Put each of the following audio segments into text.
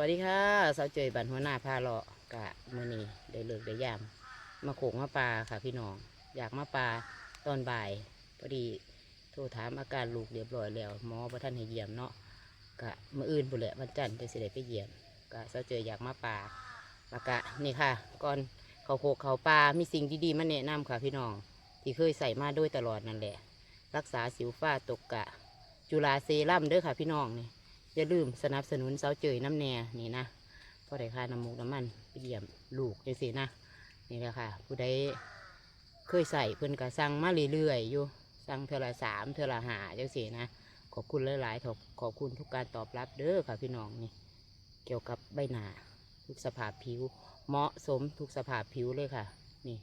วัสดีค่ะสาวเจยบันหัวหน้าพาเลาะกะมือนี้ได้เลิกได้ยามมาโขงมาปลาค่ะพี่น้อง อยากมาปลาตอนบ่ายพอดีโทรถามอาการลูกเรียบร้อยแล้วหมอพระท่านให้เยี่ยมเนาะกะมื่ออื่นบุนแหละวันจันทร์จะสิได้ไปเยี่ยมกะสาวเจยอยากมาปลาแล้วกะนี่ค่ะก่อนเขาโคกเขาปลามีสิ่งดีๆมาแนะนำค่ะพี่น้อง ที่เคยใส่มาโดยตลอดนั่นแหละ รักษาสิวฝ้าตกกะ จุลาเซรั่มเด้อค่ะพี่น้องนี่ อย่าลืมสนับสนุนเสาเจยน้ำแน่นี่นะพอได้ค่าน้ำมูกน้ำมันไปเยี่ยมลูกจังสินะนี่แหละค่ะ ผู้ใดเคยใส่เพิ่นก็สั่งมาเรื่อยๆอยู่สั่งเทอละสามเทอละหาจังสินะขอบคุณหลายๆขอบขอบคุณทุกการตอบรับเด้อค่ะพี่น้องนี่ เกี่ยวกับใบหน้าทุกสภาพผิว เหมาะสมทุกสภาพผิวเลยค่ะ นี่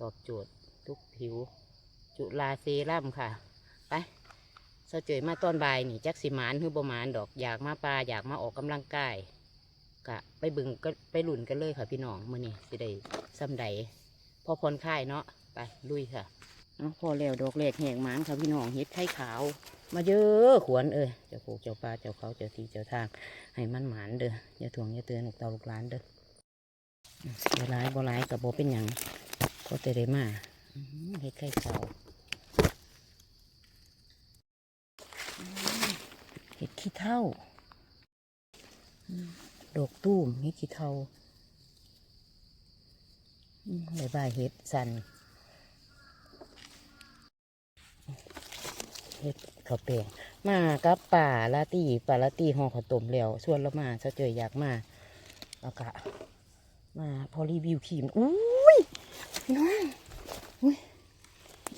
ตอบโจทย์ทุกผิว จุลาเซรั่มค่ะ ไป เสาเจยมาตอนบ่ายนี่จักสิหมานคือบ่หมานดอกอยากมาปลาอยากมาออกกำลังกายกะไปบึงก็ไปหลุนกันเลยค่ะพี่น้องมื้อนี้สิได้ซ้ำใดพอพรค่ายเนาะไปลุยค่ะเอาพอแล้วดอกแรกแหงหมานค่ะพี่น้องเฮ็ดไข่ขาว มาเยอะขวนเอ้ยเจ้าโคกเจ้าปลาเจ้าเขาเจ้าทีเจ้าทาง ให้มันหมานเด้ออย่าถ่วงอย่าเตือนลูกเตาลูกหลานเด้ออืมบ่ร้ายบ่ร้ายกับบ่เป็นหยังก็แต่ได้มาอื้อหือเฮ็ดไข่ขาว เห็ด ขี้เท่าอืมดอกตุ้มเห็ดขี้เท่าอืมใบใบายเห็ดสันเห็ดข้าวแปงมากับป่าลาตีป่าลาตีห่อข้าวต้มแล้วส่วนเรามาเสาเจออยากมาแล้วก็มาพอรีวิวขีมอุ้ยพี่น้องอุ้ย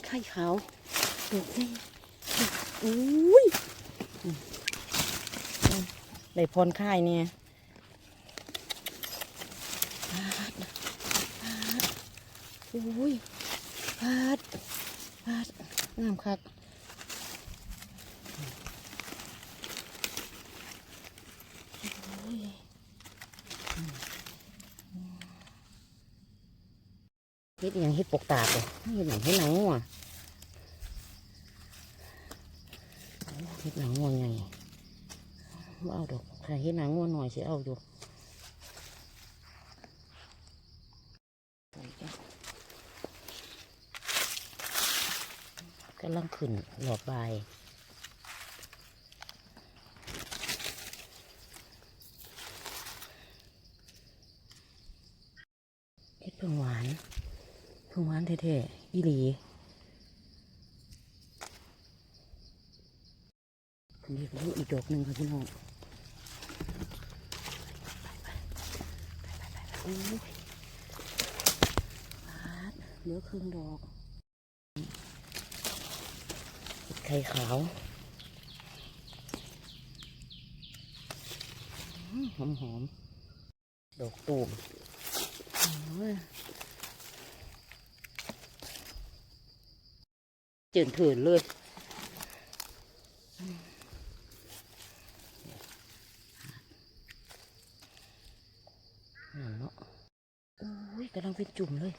ไข่ขาวดอกนี่อุ้ย ได้พรค่ายเนี่ยพาดพาดอุ้ยพาดพาดงามคักเฮ็ดอหยังเฮ็ดปกตาดเลยเฮ็ดหนังเฮ็ดหนังงัวเฮ็ดหนังงัวไง ว่เอาดอกใครให้นางงัวหน่อยสิเอาอยู่กำลังขึ้นหลอดใบเฮ็ดเพิ่งหวานเพิ่งหวานเท่ๆอีหลีนี่ก็อยู่อีกดอกหนึ่งค่ะพี่น้อง อ้ยบาดเหลือครึ่งดอกเห็ดไข่ขาวหอมหอมๆดอกตูมโอ้ยเจินถืนเลยนั่นเนาะ โอ้ยกำลังเป็นจุ่มเลย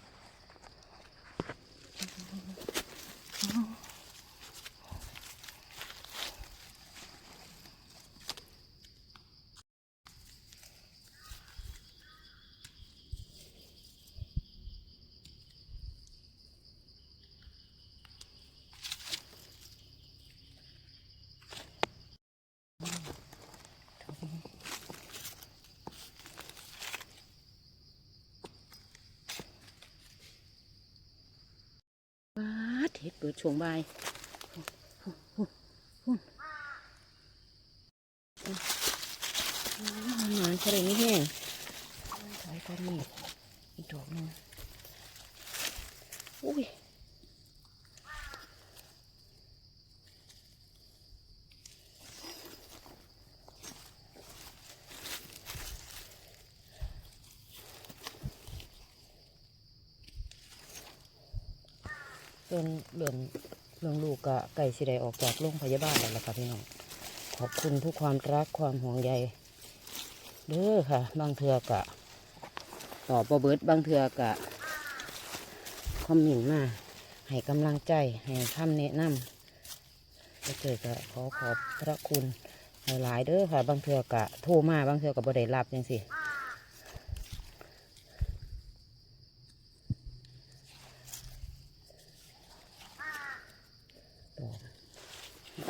ว้าด เห็ดเปิดช่วงบ่ายมันหมานทะเลนี่แห้งถอยกันนี่อีกดอกหนึงอุ้ย เรื่องเรื่องเรื่องลูกกะไก่สิได้ออกจากโรงพยาบาลแล้วล่ะค่ะพี่น้องขอบคุณทุกความรักความห่วงใยเด้อค่ะ บางเทือกะตอบบ่เบิดบางเทือกะคอมเมนต์มาให้กำลังใจให้คำแนะนำก็เจอก็ขอขอบพระคุณหลายๆเด้อค่ะ บางเทื่อกะโทรมาบางเทื่อก็บ่ได้รับจังซี่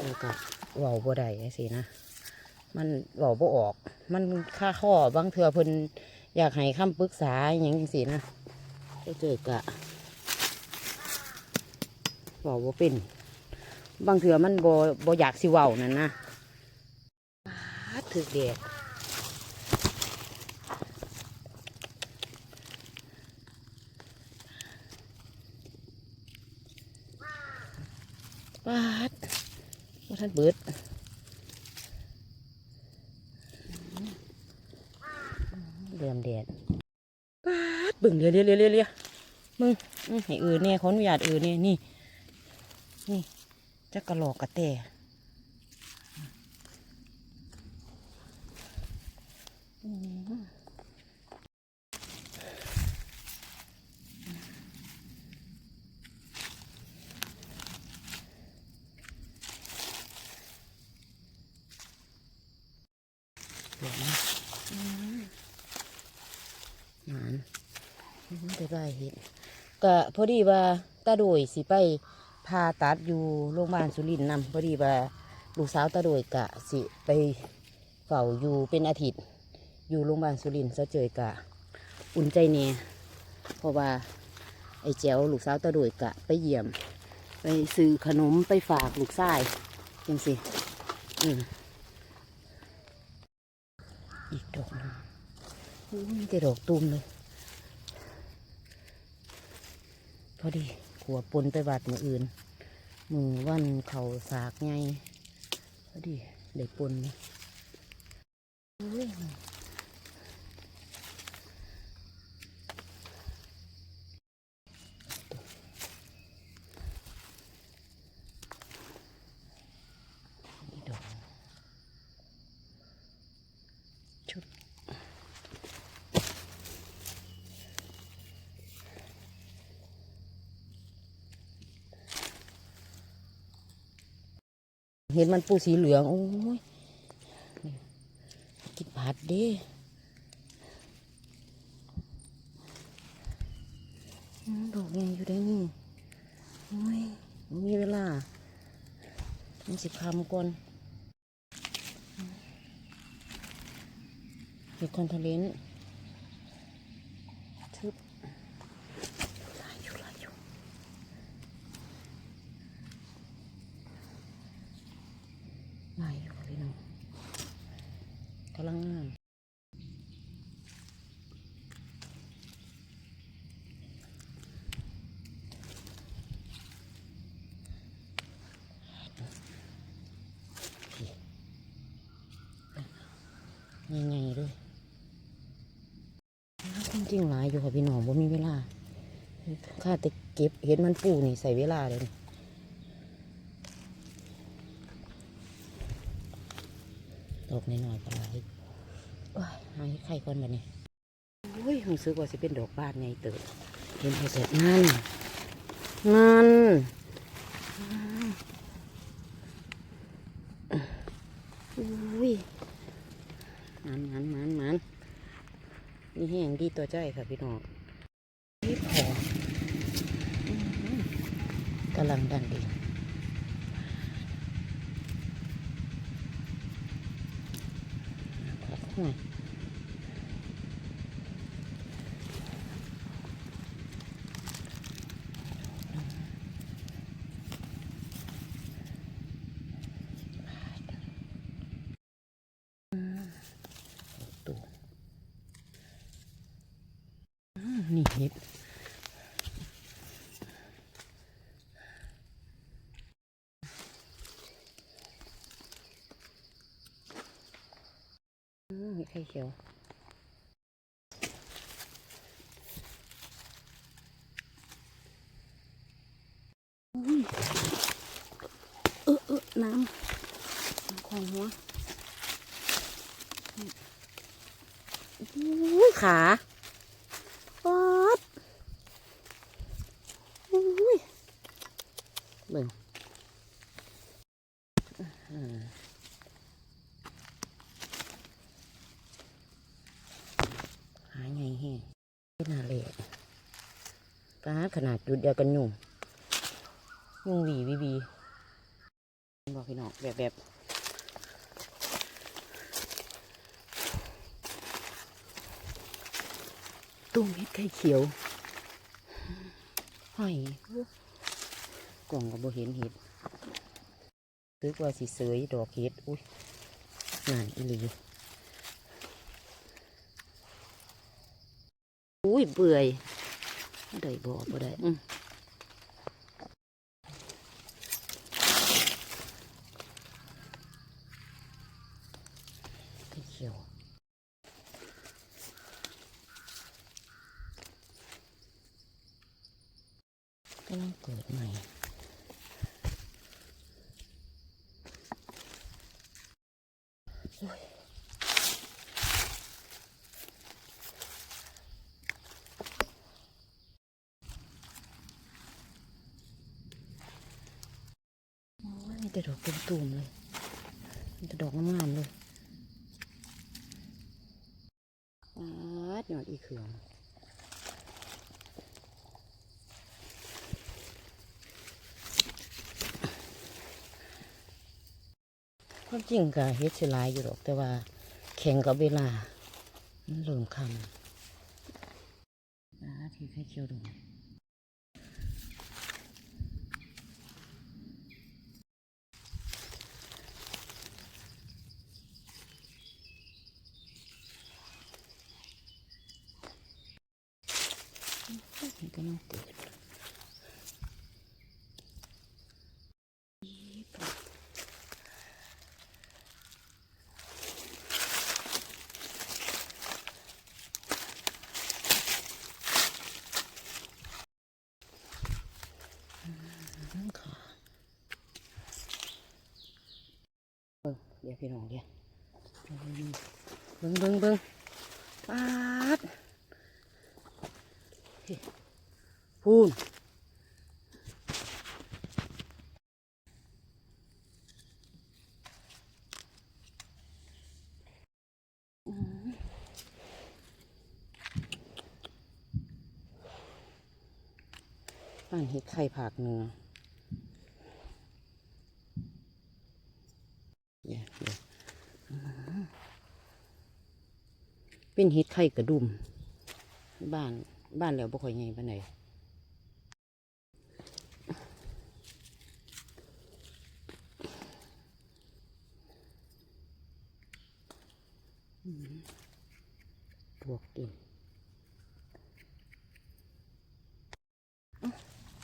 แล้วก็เว้าบ่ได้จังซี่นะ มันเว้าบ่ออก มันค่าข้อบางเทื่อเพิ่นอยากให้คำปรึกษาอย่างจังซี่นะก็เจอกะเว้าบ่เป็น บางเทื่อมันบ่บ่อยากสิเว้านั่นนะถึกแดดปาด ว่าท่านเบิดเดือมแดดปาดบึ่งเรียเรียเรียเรียมึงให้อื่นเนี่ยขออนุญาตอื่นเนี่ยนี่ นี่จะกระหลอกกระแต เดี๋ยวนะอืมหมานไปไปเห็นก็พอดีว่าตาโดยสิไปผ่าตัดอยู่โรงพยาบาลสุรินทร์นำพอดีว่าลูกสาวตาโดยกะสิไปเฝ้าอยู่เป็นอาทิตย์ อยู่โรงพยาบาลสุรินทร์ซะเจยกะ อุ่นใจเนี่ยเพราะว่าไอ้แจ๋วลูกสาวตาโดยกะ ไปเยี่ยม ไปซื้อขนมไปฝากลูกชายจังสิอืม อีกดอกนึงอุ้ยมีแต่ดอกตูมเลย พอดีขัวปนไปบาดมืออื่น มือวันเข่าสากไงพอดีได้ปนนะอุ้ยนี่ดอก ชุด เห็นมันปูสีเหลือง โอ้ยกินผัดเดิดอกยังอยู่ได้นี่โอ้ยมีเวลามันสิบคำก่อน เห็ดคอนเทเลนทึบลายอยู่ลายอยู่ไม่ค่พี่น้องกำลังงามง่ายๆเล ยจริงหลายอยู่ค่ะพี่น้องว่ามีเวลาข้าแต่เก็บเห็ดมันปูนี่ใส่เวลาเลยตกน้อยๆก็หลายโอ้ยหาไข่ก่อนแบบนี้โอ้ยรู้สึกว่าสิเป็นดอกบานไงเติบเห็นเห็ดนั่นนั่นอุ้ยมันมันมันมัน นี่แห้งดีตัวใจค่ะพี่น้องนี่พอกำลังดันดีหน่อยตัวอืม นี่เห็ดไข่เขียวเออเออน้ำน้ำของหัวอุ้ยขาป๊อดอุ้ยเบิ่งอืม ขนาดเล็กปลา ขนาดจุดเดียวกันยุ่งยุ่งหวีวีวีบอกพี่น้องแบบแบบตุ้มเห็ดไข่เขียวหอยกล่องก็บ่เห็นเห็ดซึกว่าสิเสยดอกเห็ดอุ้ยงานอีหลีอุ้ยเปื่อยได้บ่บ่ได้อืมไข่เขียวกำลังเกิดใหม่โอ้ยโอ้ยมีแต่ดอกเป็นตุ่มๆเลยมีแต่ดอกงามๆเล ยอดอีเขืองความจริงก็เฮ็ดสิลายอยู่หรอก แต่ว่าแข่งกับเวลา มันเริ่มคำนะที่ไข่เคียวดู มันกำลังเกิดนั่นค่ะเบิ่งเดี๋ยวพี่น้องเดี๋ยวเบิ่งเบิ่งเบิ่งปาด พูนบ้านเห็ดไข่ผักเนื้อเป็นเห็ดไข่กระดุม บ้านบ้านแล้วบ่ค่อยใหญ่ปานใดอื ปวกกินเอ้า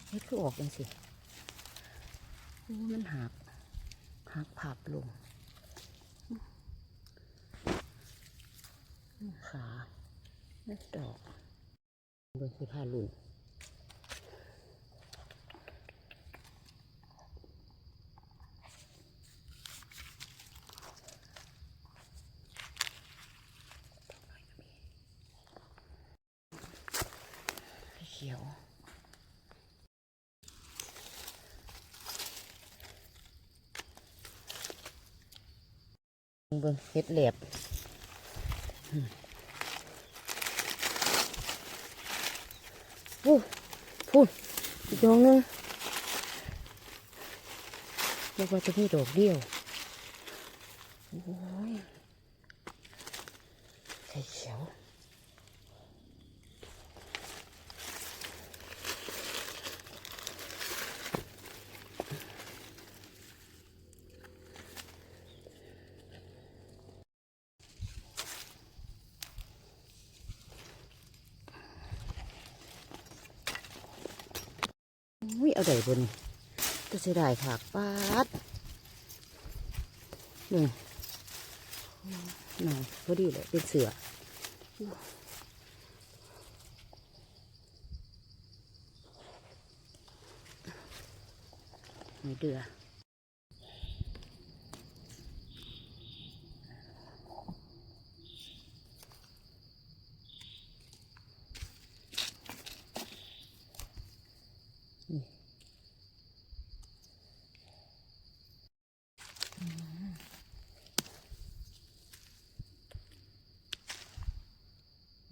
เฮ็ดคือออกจังสิมันหักหักผับลงขาและดอกเบนคือผ้าลุ่นเขียว เบิ่งเฮ็ดแหลบวู้พูดอีกดองนึงเรียกว่าจะมีดอกเดียวโอ้ยไข่เขียว อุ้ย เอาได้บนก็เสียดายผักปาดหนึ่งหน่อยพอดีเลยเป็นเสือไม่เดือ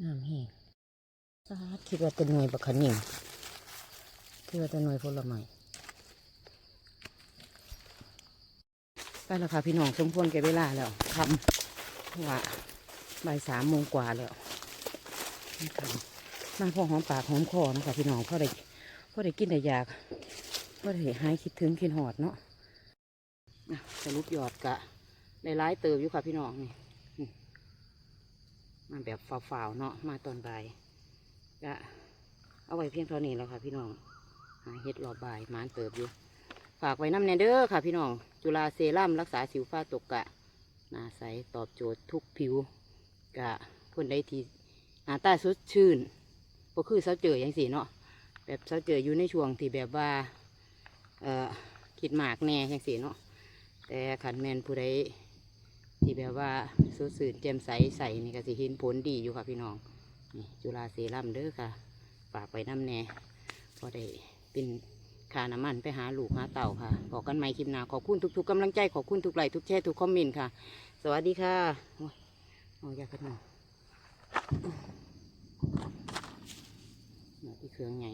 น้ำแห้งปา คิดว่าจะหน่วยบักขนิ่งคิดว่าจะหน่วยผลไม้ไปแล้วค่ะพี่น้องสมควรแก่เวลาแล้วคำว่าบ่ายสามโมงกว่าแล้วนี่ค่ะมาพอหอมปากหอมคอนะคะพี่น้องเพราะได้เพราะได้กินได้อยากเพราะได้หายคิดถึงคิดหอดเนาะอะสรุปยอดกะได้ร้ายเติบอยู่ค่ะพี่น้องนี่มมาแบบฝ่าวๆเนาะมาตอนบ่าย ก็เอาไว้เพียงเท่านี้แล้วค่ะ พี่น้องหาเห็ดรอบบ่ายมานเติบอยู่ ฝากไว้น้ำแนเด้อค่ะ พี่น้อง จุลาเซรั่มรักษาสิวฟ้าตกกะหน้าใสตอบโจทย์ทุกผิว กะคนได้ที่หน้าตาสดชื่นก็คือเสาเจออย่างสีเนาะแบบเสาเจออยู่ในช่วงที่แบบว่าเอ่อคิดหมากแน่อย่างสีเนาะแต่ขันแมนผู้ใดที่แบบว่าสดสื่นแจ่มใสใสนี่ก็สิเห็นผลดีอยู่ค่ะพี่น้อง จุฬาเซรั่มเด้อค่ะฝากไปน้ำแน่พอได้เป็นค่าน้ำมันไปหาลูกหาเต่าค่ะบอกกันใหม่คลิปหน้าขอบคุณทุกๆกำลังใจขอบคุณทุกไลค์ทุกแชร์ทุกคอมเมนต์ค่ะ สวัสดีค่ะโอ้ยอยากกันหน่อยมาที่เครื่องไง